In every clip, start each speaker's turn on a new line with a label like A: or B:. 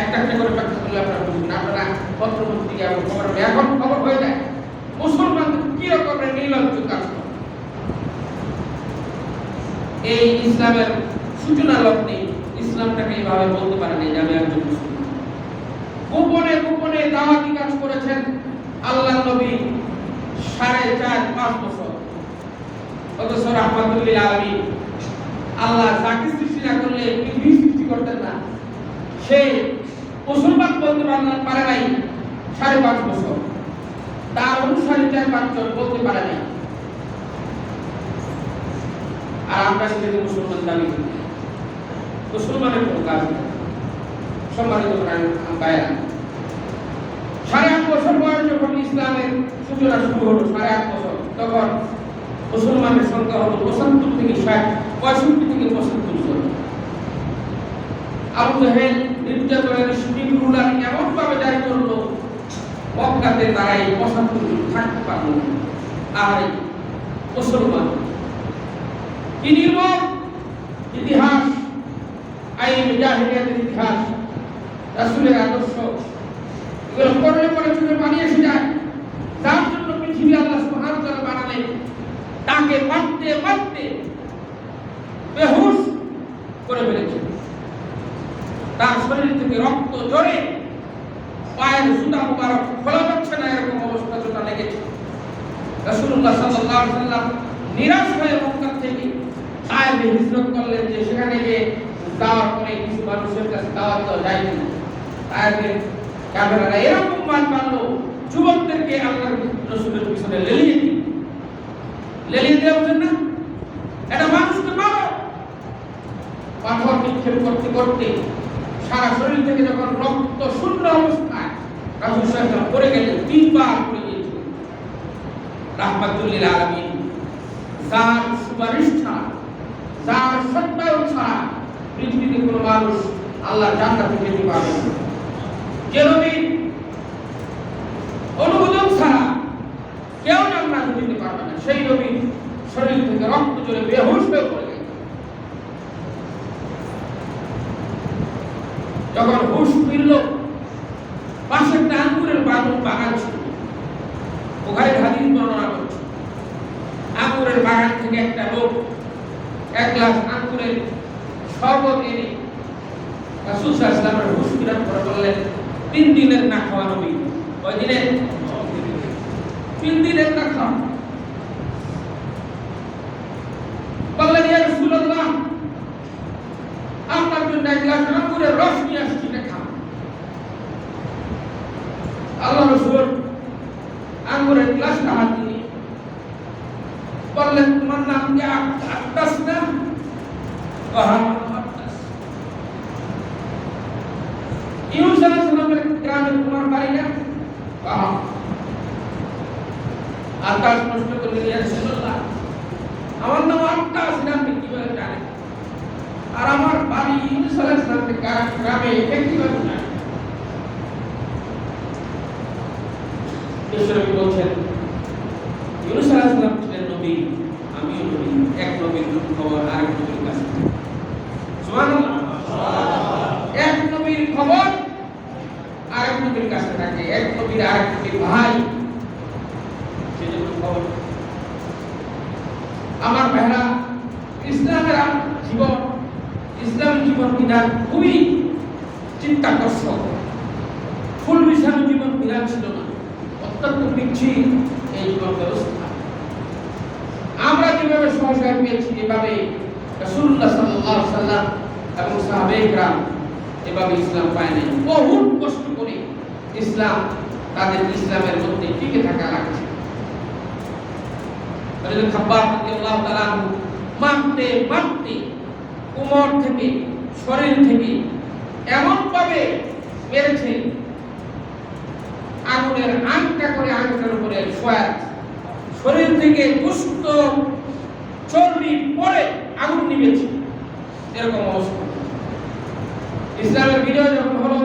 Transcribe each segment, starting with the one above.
A: একটা একটা করে করলে আপনারা বুঝবেন আপনারা পত্র পত্রিকা এবং খবর এখন খবর হয়ে যায়, মুসলমান কি রকমের নির্লজ্জ কাজ করে? এই ইসলামের সূচনা লগ্নে ইসলামটাকে এইভাবে বলতে পারেন যে আমি একজন মুসলমান। গোপনে গোপনে দাওয়াতি কাজ করেছেন? আল্লাহ নবী সাড়ে চার, পাঁচ বছর। অথচ রহমাতুল্লিল আলমী আল্লাহ যাকে সৃষ্টি না করলে পৃথিবী সৃষ্টি করতেন না। সে মুসলমান বলতে পারে নাই, সাড়ে পাঁচ বছর। তার অনুসারী চার পাঁচজন বলতে পারে নাই। আর আমরা সেটাকে মুসলমান দাবি করি। মুসলমানের কোনো কাজ সম্মানিত বাইরা সাড়ে আট বছর বয়স যখন ইসলামের সূচনা শুরু হলো, সাড়ে আট বছর, তখন মুসলমানের সংখ্যা হলো পঁচাত্তর থেকে ষাট, পঁয়ষট্টি থেকে পঁচাত্তর জন। আবু জাহেল নির্যাতনের সুপ্রিম রুলার এমন ভাবে জারি করল মক্কাতে তারা এই জন থাকতে পারল। আর মুসলমান। কি নির্মম? ইতিহাস, আইন, জাহিলিয়াতের ইতিহাস, রাসূলের আদর্শ। এগুলো পড়লে পরে চোখে পানি এসে যায় যার জন্য পৃথিবী আল্লাহ সুবহানাহু ওয়া তাআলা বানালেন তাকে মারতে মারতে বেহুশ করে ফেলেছে তার শরীর থেকে রক্ত ঝরে সুতা মুবারক, খোলা যাচ্ছে না এরকম অবস্থা জোটা লেগেছে। রাসূলুল্লাহ সাল্লাল্লাহু আলাইহি সাল্লাম নিরাশ হয়ে মক্কা থেকে আয়াবে হিজরত করলেন যে সেখানে গিয়ে যাওয়ার পরে কিছু মানুষের কাছে দাওয়াত দেওয়া যায় না আয়াবে কাফেররা এরকম মান মানলো, যুবকদেরকে আল্লাহর রাসূলের পিছনে লেলিয়ে দিল। লেলিয়ে দেওয়া বুঝেন না। এটা মানুষকে মারো। পাথর নিক্ষেপ করতে করতে সারা শরীর থেকে যখন রক্ত শূন্য অবস্থায় রাসূল সাল্লাল্লাহু পড়ে গেলেন, তিনবার পড়ে গিয়েছিলেন। রাহমাতুল্লিল আলামিন। যার সুপারিশ ছাড়া যার সত্যায়ন ছাড়া পৃথিবীতে কোনো মানুষ আল্লাহ জান্নাতে যেতে পারবে না। যে নবী অনুমোদন ছাড়া কেউ জান্নাতে যেতে পারবে না। সেই নবী শরীর থেকে রক্ত চলে বেহুশ হয়ে পড়ে গেল যখন হুশ ফিরল পাশে একটা আঙ্গুরের বাগান ছিল। ওখানে হাদিস বর্ণনা করছে। আঙ্গুরের বাগান থেকে একটা লোক এক গ্লাস আঙ্গুরের শরবত এনে রাসূল হুশ ফিরার পরে বললেন, তিন দিনের না খাওয়া নবী। কয় দিনের? তিন দিনের না খাওয়া। বললেন, ইয়া রাসূলুল্লাহ, আপনার জন্য এক গ্লাস আঙ্গুরের রস নিয়ে আসছি না খান আল্লাহ রসুল আঙ্গুরের গ্লাসটা হাত দিয়ে বললেন, তোমার নাম কি বাড়ি না? আকাশ প্রশ্ন করলেন ইয়া আমার নাম আক্তাস না আপনি কীভাবে আর আমার বাড়ি আলাইহিস গ্রামে কীভাবে ঈশ্বরবী বলছেন, ইউনুস আলাইহিস সালাম ছিলেন নবী, আমিও নবী, এক নবীর খবর আরেক নবীর কাছে। এক নবীর খবর আরেক নবীর কাছে থাকে, এক নবীর আরেক নবীর ভাই। সেজন্য খবর। আমার ভাইরা, ইসলামের জীবন, ইসলামী জীবন বিধান খুবই চিত্তাকর্ষক ফুল বিছানো জীবন বিধান ছিল না। অত্যন্ত বিচ্ছিন্ন এই জীবন ব্যবস্থা। আমরা যেভাবে সহসায় পেয়েছি, এভাবে রাসূলুল্লাহ সাল্লাল্লাহু আলাইহি এবং সাহাবায়ে এভাবে ইসলাম পায় বহুত কষ্ট করে ইসলাম তাদের ইসলামের মধ্যে টিকে থাকা লাগছে। থেকে, শরীর থেকে এমন ভাবে আগুনের আংটা করে আংটার উপরে শোয়া শরীর থেকে পুষ্ট চর্বি পরে আগুন নিবেছে এরকম অবস্থা। ইসলামের বিজয় যখন হলো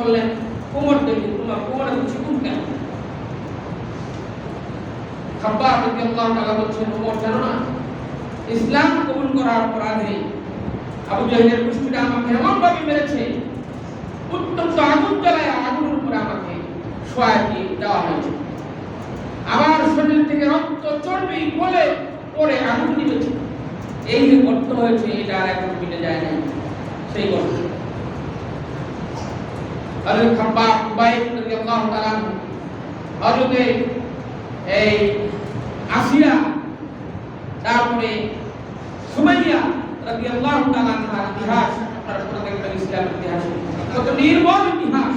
A: বললেন কোমর দেখি তোমার কোমরে তো চিকুন কেন খাব্বাব রাদিয়াল্লাহু তাআলা বলছেন ওমর জানো না, ইসলাম কবুল করার অপরাধে আবু জাহেলের কুষ্টিটা আমাকে এমন ভাবে মেরেছে উত্তপ্ত আগুন জ্বালায় আগুনের উপরে আমাকে শোয়া দিয়ে দেওয়া হয়েছে। আমার শরীর থেকে রক্ত চর্বি বলে পরে আগুন নিবেছে এই যে গর্ত হয়েছে এটা আর এখন মিটে যায় না সেই গর্ত। হযরত খাব্বাব উবাই রাদিয়াল্লাহু তাআলা হযরত এই আসিয়া, তারপরে সুমাইয়া রাদিয়াল্লাহু তাআলা আনহার ইতিহাস, আপনারা পড়ে দেখবেন ইসলামের ইতিহাস। কত নির্মল ইতিহাস।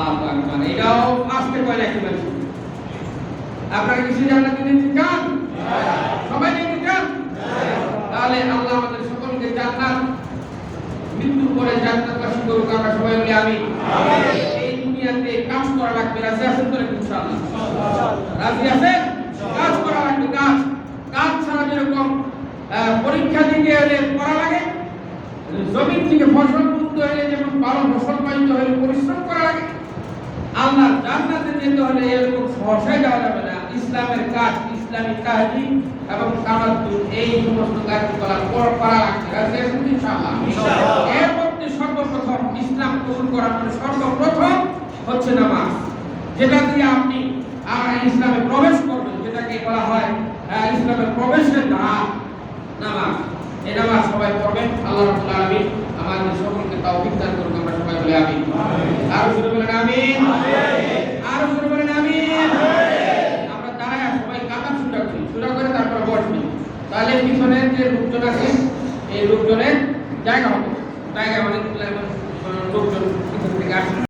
A: আল্লাহ আকবার এটাও আসতে পারে একেবারে আপনারা কি সেই জান্নাতে যেতে চান? সবাই যেতে চান? তাহলে আল্লাহ আমাদের সকলকে জান্নাত মৃত্যুর পরে জান্নাতবাসী করুক আমরা সবাই বলি আমি এই দুনিয়াতে কাজ করা লাগবে রাজি আছেন তো ইনশাআল্লাহ? রাজি আছেন? কাজ করা লাগবে কাজ। কাজ ছাড়া যেরকম পরীক্ষা দিতে হলে পড়া লাগে জমিন থেকে ফসল তুলতে হলে যেমন ভালো ফসল পাইতে হলে পরিশ্রম করা লাগে আল্লাহ জান্নাতে যেতে হলে এরকম সহসায় যাওয়া যাবে না। ইসলামের কাজ ইসলামী কাহিনী এবং তামাদ্দুন এই সমস্ত কার্যকলাপ করা তো ইনশাআল্লাহ।
B: ইনশাআল্লাহ।
A: এর মধ্যে সর্বপ্রথম ইসলাম কবুল করার মানে সর্বপ্রথম হচ্ছে নামাজ। যেটা দিয়ে আপনি ইসলামে প্রবেশ করবেন যেটাকে বলা হয় আহ, ইসলামের প্রবেশের দ্বার নামাজ। এই নামাজ সবাই পড়বেন। আল্লাহ রাব্বুল আলামিন আমাদের সকলকে তৌফিক দান করুন আমরা বলে আমিন। আর জোরে বলেন